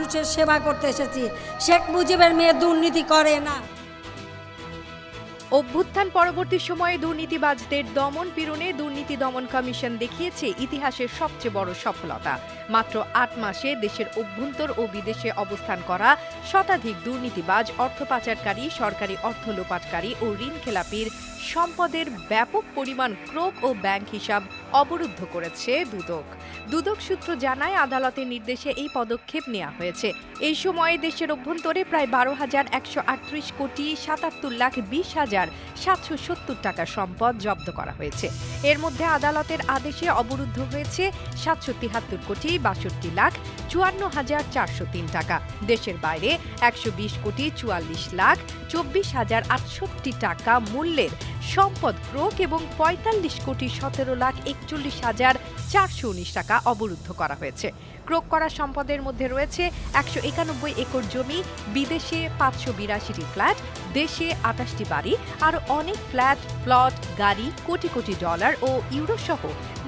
মানুষের সেবা করতে এসেছি। শেখ মুজিবের মেয়ে দুর্নীতি করে না। অভ্যুত্থান পরবর্তী সময়ে দুর্নীতিবাজদের দমন পীড়নে দুর্নীতি দমন কমিশন দেখিয়েছে ইতিহাসের সবচেয়ে বড় সফলতা। মাত্র আট মাসে দেশের অভ্যন্তর ও বিদেশে অবস্থান করা শতাধিক দুর্নীতিবাজ, অর্থ পাচারকারী, সরকারি অর্থ লোপাটকারী ও ঋণ খেলাপির সম্পদের ব্যাপক পরিমাণ ক্রোক ও ব্যাংক হিসাব অবরুদ্ধ করেছে দুদক। দুদক সূত্র জানায়, আদালতের নির্দেশে এই পদক্ষেপ নেওয়া হয়েছে। এই সময়ে দেশের অভ্যন্তরে প্রায় বারো হাজার একশো আটত্রিশ কোটি সাতাত্তর লাখ বিশ হাজার সাতশো সত্তর টাকা সম্পদ জব্দ করা হয়েছে। এর মধ্যে আদালতের আদেশে অবরুদ্ধ হয়েছে সাতশো তিহাত্তর কোটি বাষট্টি লাখ চুয়ান্ন হাজার চারশো তিন টাকা। দেশের বাইরে একশো বিশ কোটি চুয়াল্লিশ লাখ চব্বিশ হাজার আটষট্টি টাকা মূল্যের সম্পদ ক্রোক এবং পঁয়তাল্লিশ কোটি সতেরো লাখ একচল্লিশ হাজার চারশো উনিশ টাকা অবরুদ্ধ করা হয়েছে। ক্রোক করা সম্পদের মধ্যে রয়েছে একশো একানব্বই একর জমি, বিদেশে পাঁচশো বিরাশিটি ফ্ল্যাট, দেশে আটাশটি বাড়ি আর অনেক ফ্ল্যাট, প্লট, গাড়ি, কোটি কোটি ডলার ও ইউরো সহ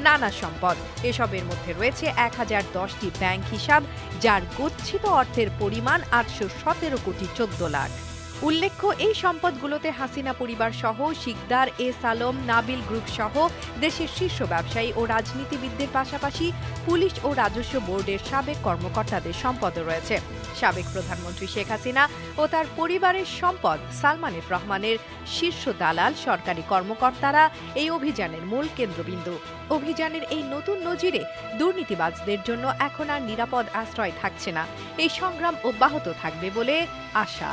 নানা সম্পদ। এসবের মধ্যে রয়েছে এক হাজার দশটি ব্যাংক হিসাব, যার গচ্ছিত অর্থের পরিমাণ আটশো সতেরো কোটি চোদ্দ লাখ। উল্লেখ্য, এই সম্পদগুলোতে হাসিনা পরিবার সহ শিকদার, এ সালম, নাবিল গ্রুপ সহ দেশের শীর্ষ ব্যবসায়ী ও রাজনীতিবিদদের পাশাপাশি পুলিশ ও রাজস্ব বোর্ডের সাবেক কর্মকর্তাদের সম্পদও রয়েছে। সাবেক প্রধানমন্ত্রী শেখ হাসিনা ও তার পরিবারের সম্পদ সালমান এফ রহমানের শীর্ষ দালাল সরকারি কর্মকর্তারা এই অভিযানের মূল কেন্দ্রবিন্দু। অভিযানের এই নতুন নজিরে দুর্নীতিবাজদের জন্য এখন আর নিরাপদ আশ্রয় থাকছে না। এই সংগ্রাম অব্যাহত থাকবে বলে আশা।